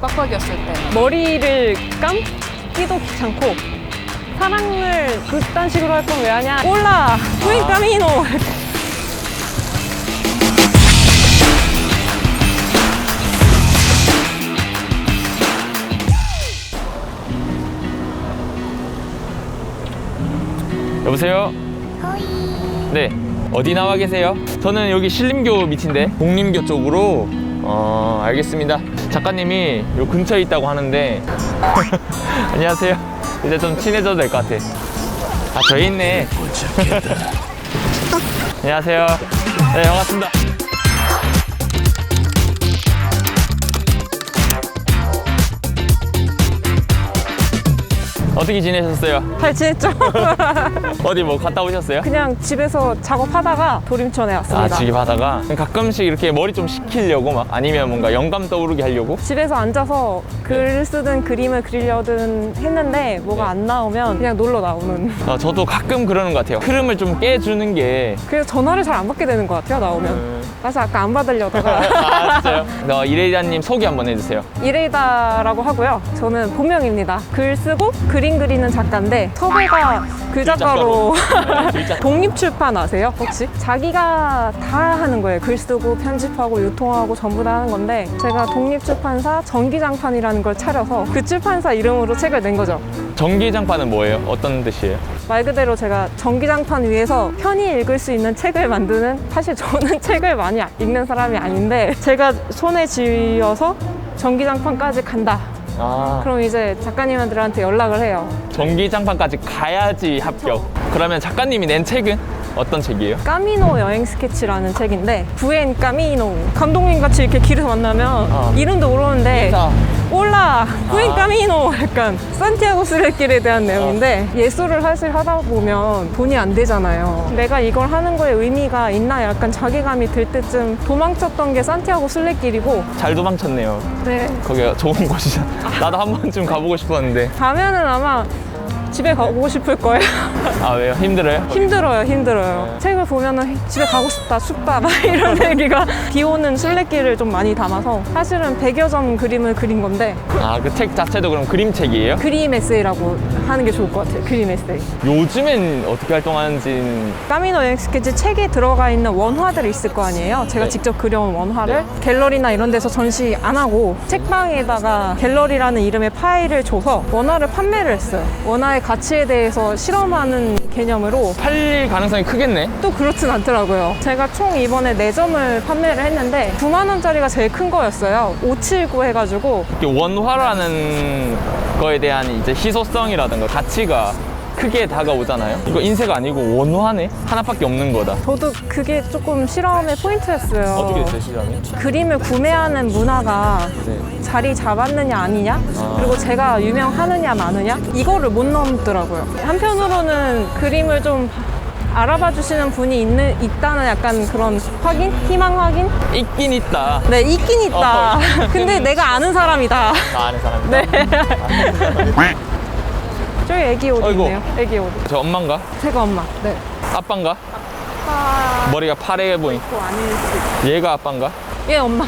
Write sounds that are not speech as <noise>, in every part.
빡빡이었을 때. 머리를 감기도 귀찮고 사랑을 그딴 식으로 할 거면 왜 하냐? 올라! 뿌잉 까미노! 여보세요? 네. 어디 나와 계세요? 저는 여기 신림교 밑인데 공림교 쪽으로 어 알겠습니다 작가님이 요 근처에 있다고 하는데 <laughs> 안녕하세요. 이제 좀 친해져도 될 것 같아. 아 저기 있네. <laughs> 안녕하세요. 네 반갑습니다 어떻게 지내셨어요? 잘 지냈죠? <laughs> 어디 뭐 갔다 오셨어요? 그냥 집에서 작업하다가 도림천에 아, 왔습니다. 지급하다가 가끔씩 이렇게 머리 좀 식히려고 막 아니면 뭔가 영감 떠오르게 하려고 집에서 앉아서 글 쓰든 그림을 그리려든 했는데 뭐가 네. 안 나오면 그냥 놀러 나오는. 아, 저도 가끔 그러는 것 같아요. 흐름을 좀 깨주는 게 그래서 전화를 잘 안 받게 되는 것 같아요, 나오면. 음. 그래서 아까 안 받으려다가. <laughs> 아, 진짜요? 어, 이레이다님 소개 한번 해주세요. 이레이다라고 하고요. 저는 본명입니다. 글 쓰고 그림 그리는 작가인데 섭외가 글 작가로 네. <laughs> 독립출판 아세요? 혹시? 자기가 다 하는 거예요. 글 쓰고 편집하고 유통하고 전부 다 하는 건데 제가 독립출판사 전기장판이라는 걸 차려서 그 출판사 이름으로 책을 낸 거죠. 전기장판은 뭐예요? 어떤 뜻이에요? 말 그대로 제가 전기장판 위에서 편히 읽을 수 있는 책을 만드는 사실 저는 <laughs> 책을 많이 읽는 사람이 아닌데 제가 손에 쥐어서 전기장판까지 간다. 아, 그럼 이제 작가님들한테 연락을 해요. 전기장판까지 가야지 합격. 그러면 작가님이 낸 책은 어떤 책이에요? 까미노 여행 스케치라는 책인데 부엔 까미노 감독님 같이 이렇게 길에서 만나면 어. 이름도 모르는데 인사. 올라 부엔 아. 까미노 약간 산티아고 스레길에 대한 내용인데 예술을 사실 하다 보면 돈이 안 되잖아요 내가 이걸 하는 거에 의미가 있나 약간 자괴감이 들 때쯤 도망쳤던 게 산티아고 순례길이고 잘 도망쳤네요. 네 거기가 좋은 곳이잖아. 나도 한 번쯤 가보고 싶었는데. 가면은 아마 집에 가고 싶을 거예요 <laughs> 아, 왜요? 힘들어요? 힘들어요, 힘들어요. 네. 책을 보면은 집에 가고 싶다, 춥다, 막 <laughs> 이런 얘기가 비 오는 순례길을 좀 많이 담아서 사실은 100여 점 그림을 그린 건데 아, 그 책 자체도 그럼 그림책이에요? 그림 에세이라고 하는 게 좋을 것 같아요. 그림 에세이. 요즘엔 어떻게 활동하는지는 까미노 여행 스케치 책에 들어가 있는 원화들이 있을 거 아니에요. 제가 네. 직접 그려온 원화를 갤러리나 이런 데서 전시 안 하고 책방에다가 갤러리라는 이름의 파일을 줘서 원화를 판매를 했어요. 원화의 가치에 대해서 실험하는 개념으로 팔릴 가능성이 크겠네. 또 그렇진 않더라고요. 제가 총 이번에 4점을 판매를 했는데 9만원짜리가 제일 큰 거였어요. 579 해가지고 이렇게 원화라는 거에 대한 이제 희소성이라든가 가치가 크게 다가오잖아요. 이거 인쇄가 아니고 원화네? 하나밖에 없는 거다. 저도 그게 조금 실험의 포인트였어요. 어떻게 됐어요, 시장이? 그림을 구매하는 문화가 네. 자리 잡았느냐 아니냐 아. 그리고 제가 유명하느냐 마느냐 이거를 못 넘더라고요 한편으로는 그림을 좀 알아봐 주시는 분이 있는, 있다는 약간 그런 확인? 희망 확인? 있긴 있다. 네 있긴 있다 어, <laughs> 근데 내가 아는 사람이다 나 아는 사람이다. 네 저기 애기 옷 어이구. 있네요 애기 옷 저 엄마인가? 제가 엄마 네 아빠인가? 아... 머리가 파래해 보인. 또 아닐 수 얘가 아빠인가? 예 엄마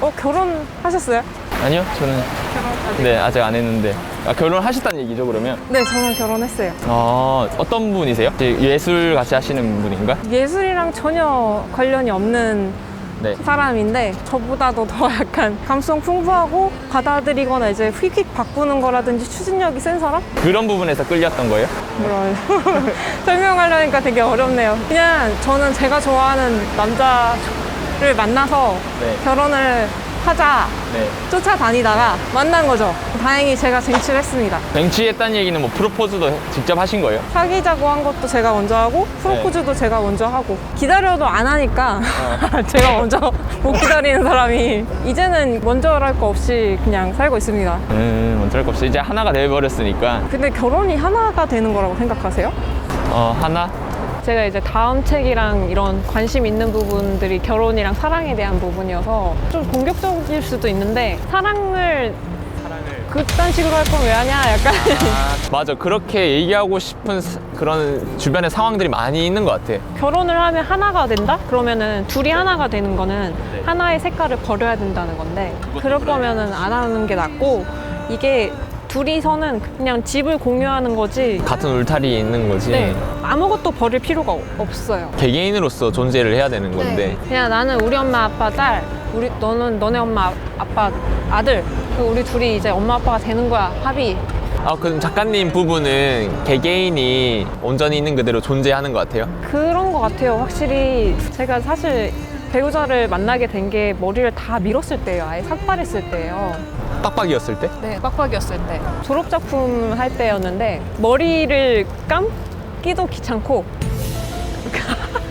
어 결혼하셨어요? 아니요, 저는 결혼 아직 네 아직 안 했는데. 아, 결혼하셨다는 얘기죠, 그러면? 네 저는 결혼했어요 아, 어떤 분이세요? 이제 예술 같이 하시는 분인가? 예술이랑 전혀 관련이 없는 네. 사람인데 저보다도 더 약간 감성 풍부하고 받아들이거나 이제 휙휙 바꾸는 거라든지 추진력이 센 사람? 그런 부분에서 끌렸던 거예요? 뭐라 <laughs> <laughs> 설명하려니까 되게 어렵네요. 그냥 저는 제가 좋아하는 남자를 만나서 네. 결혼을 하자 네. 쫓아다니다가 만난 거죠. 다행히 제가 쟁취했습니다. 쟁취했다는 얘기는 뭐 프로포즈도 직접 하신 거예요? 사귀자고 한 것도 제가 먼저 하고 프로포즈도 제가 먼저 하고 기다려도 안 하니까 <laughs> 제가 먼저 못 기다리는 사람이 이제는 먼저랄 거 없이 그냥 살고 있습니다. 음, 어쩔 거 없이 이제 하나가 돼버렸으니까. 근데 결혼이 하나가 되는 거라고 생각하세요? 어, 하나? 제가 이제 다음 책이랑 이런 관심 있는 부분들이 결혼이랑 사랑에 대한 부분이어서 좀 공격적일 수도 있는데 사랑을 그딴 식으로 할 건 왜 하냐? 약간 맞아. 그렇게 얘기하고 싶은 사- 그런 주변의 상황들이 많이 있는 것 같아. 결혼을 하면 하나가 된다? 그러면은 둘이 하나가 되는 거는 네. 하나의 색깔을 버려야 된다는 건데 그럴 거면은 안 하는 게 낫고 이게 둘이서는 그냥 집을 공유하는 거지. 같은 울타리에 있는 거지. 네. 아무것도 버릴 필요가 없- 없어요. 개개인으로서 존재를 해야 되는 건데. 그냥 나는 우리 엄마 아빠 딸 우리 너는 너네 엄마 아빠 아들 그리고 우리 둘이 이제 엄마 아빠가 되는 거야 합의. 아 그럼 작가님 부부는 개개인이 온전히 있는 그대로 존재하는 것 같아요? 그런 것 같아요. 확실히 제가 사실 배우자를 만나게 된 게 머리를 다 밀었을 때예요. 아예 삭발했을 때예요. 빡빡이었을 때? 네, 빡빡이었을 때. 졸업 작품 할 때였는데 머리를 감기도 귀찮고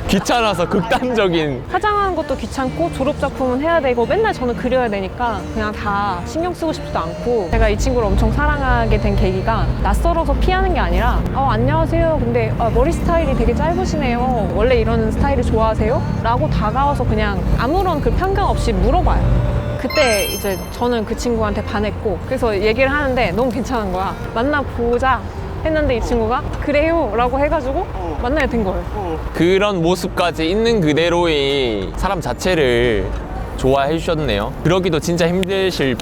귀찮아서 극단적인. <laughs> 화장하는 것도 귀찮고 졸업 작품은 해야 되고 맨날 저는 그려야 되니까 그냥 다 신경 쓰고 싶지도 않고 제가 이 친구를 엄청 사랑하게 된 계기가 낯설어서 피하는 게 아니라 어, 안녕하세요. 근데 아, 머리 스타일이 되게 짧으시네요. 원래 이런 스타일을 좋아하세요? 라고 다가와서 그냥 아무런 그 편견 없이 물어봐요 그때 이제 저는 그 친구한테 반했고 그래서 얘기를 하는데 너무 괜찮은 거야. 만나보자. 했는데 이 친구가 그래요. 라고 해가지고 만나게 된 거예요. 그런 모습까지 있는 그대로의 사람 자체를 좋아해 주셨네요. 그러기도 진짜 힘드실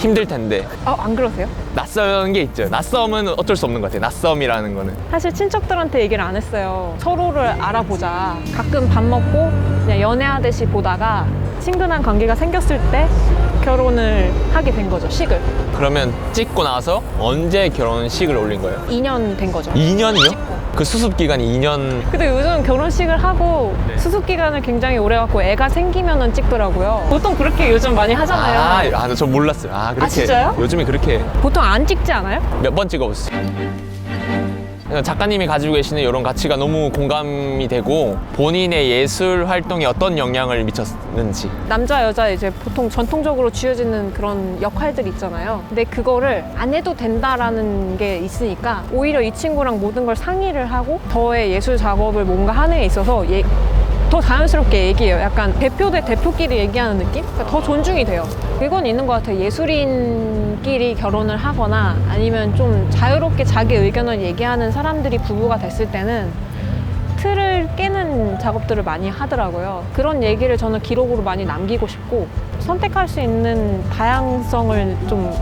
힘들 텐데 아, 안 그러세요? 낯선 게 있죠 낯섦은 어쩔 수 없는 것 같아요 낯섦이라는 거는 사실 친척들한테 얘기를 안 했어요. 서로를 알아보자. 가끔 밥 먹고 그냥 연애하듯이 보다가 친근한 관계가 생겼을 때 결혼을 하게 된 거죠. 식을. 그러면 찍고 나서 언제 결혼식을 올린 거예요? 2년 된 거죠. 2년이요? 그 수습 기간이 2년 근데 요즘 결혼식을 하고 네. 수습 기간을 굉장히 오래 갖고 애가 생기면은 찍더라고요. 보통 그렇게 요즘 많이 하잖아요. 아, 아, 저 몰랐어요. 아, 그렇게. 진짜요? 요즘에 그렇게 보통 안 찍지 않아요? 몇 번 찍어봤어요. 작가님이 가지고 계시는 이런 가치가 너무 공감이 되고 본인의 예술 활동에 어떤 영향을 미쳤는지 남자 여자 이제 보통 전통적으로 쥐어지는 그런 역할들 있잖아요. 근데 그거를 안 해도 된다라는 게 있으니까 오히려 이 친구랑 모든 걸 상의를 하고 저의 예술 작업을 뭔가 하는 데 있어서 예- 더 자연스럽게 얘기해요. 약간 대표 대 대표끼리 얘기하는 느낌? 그러니까 더 존중이 돼요. 그건 있는 것 같아요. 예술인끼리 결혼을 하거나 아니면 좀 자유롭게 자기 의견을 얘기하는 사람들이 부부가 됐을 때는 틀을 깨는 작업들을 많이 하더라고요. 그런 얘기를 저는 기록으로 많이 남기고 싶고 선택할 수 있는 다양성을 좀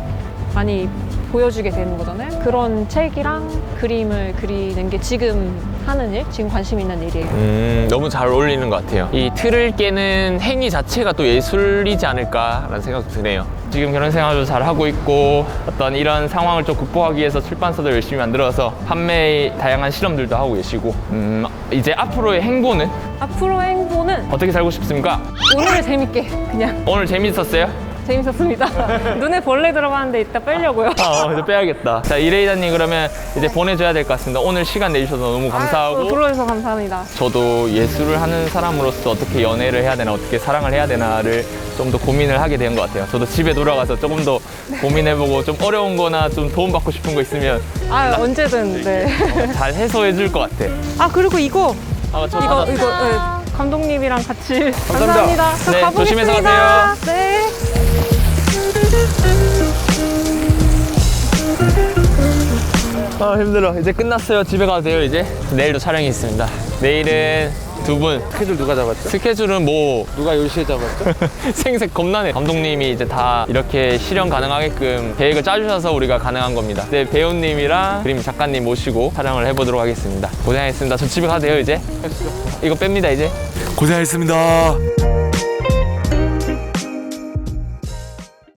많이 보여주게 되는 거잖아요. 그런 책이랑 그림을 그리는 게 지금 하는 일, 지금 관심 있는 일이에요. 음, 너무 잘 어울리는 것 같아요. 이 틀을 깨는 행위 자체가 또 예술이지 않을까라는 생각도 드네요. 지금 결혼 생활도 잘 하고 있고 어떤 이런 상황을 좀 극복하기 위해서 출판사도 열심히 만들어서 판매의 다양한 실험들도 하고 계시고 음, 이제 앞으로의 행보는 앞으로의 행보는 어떻게 살고 싶습니까? 오늘을 재밌게 그냥 오늘 재밌었어요? 재밌었습니다. <laughs> 눈에 벌레 들어가는데 이따 빼려고요. 아, 이제 빼야겠다. 자, 이레이다님 그러면 이제 보내줘야 될 것 같습니다. 오늘 시간 내주셔서 너무 감사하고 아, 불러주셔서 감사합니다. 저도 예술을 하는 사람으로서 어떻게 연애를 해야 되나 어떻게 사랑을 해야 되나를 좀 더 고민을 하게 된 것 같아요. 저도 집에 돌아가서 조금 더 고민해보고 좀 어려운 거나 좀 도움받고 싶은 거 있으면 아 언제든 네. 잘 해소해 줄 것 같아. 아 그리고 이거 아, 저 이거 받았어요. 이거 네, 감독님이랑 같이 감사합니다. 감사합니다. 저 네, 가보겠습니다. 조심해서 가세요. 네. 아 힘들어. 이제 끝났어요. 집에 가도 돼요 이제. 내일도 촬영이 있습니다. 내일은 두 분. 스케줄 누가 잡았죠? 스케줄은 뭐 누가 10시에 잡았죠? <laughs> 생색 겁나네. 감독님이 이제 다 이렇게 실현 가능하게끔 계획을 짜주셔서 우리가 가능한 겁니다. 이제 배우님이랑 그림 작가님 모시고 촬영을 해보도록 하겠습니다. 고생하셨습니다. 저 집에 가도 돼요, 이제? 이거 뺍니다, 이제. 고생하셨습니다.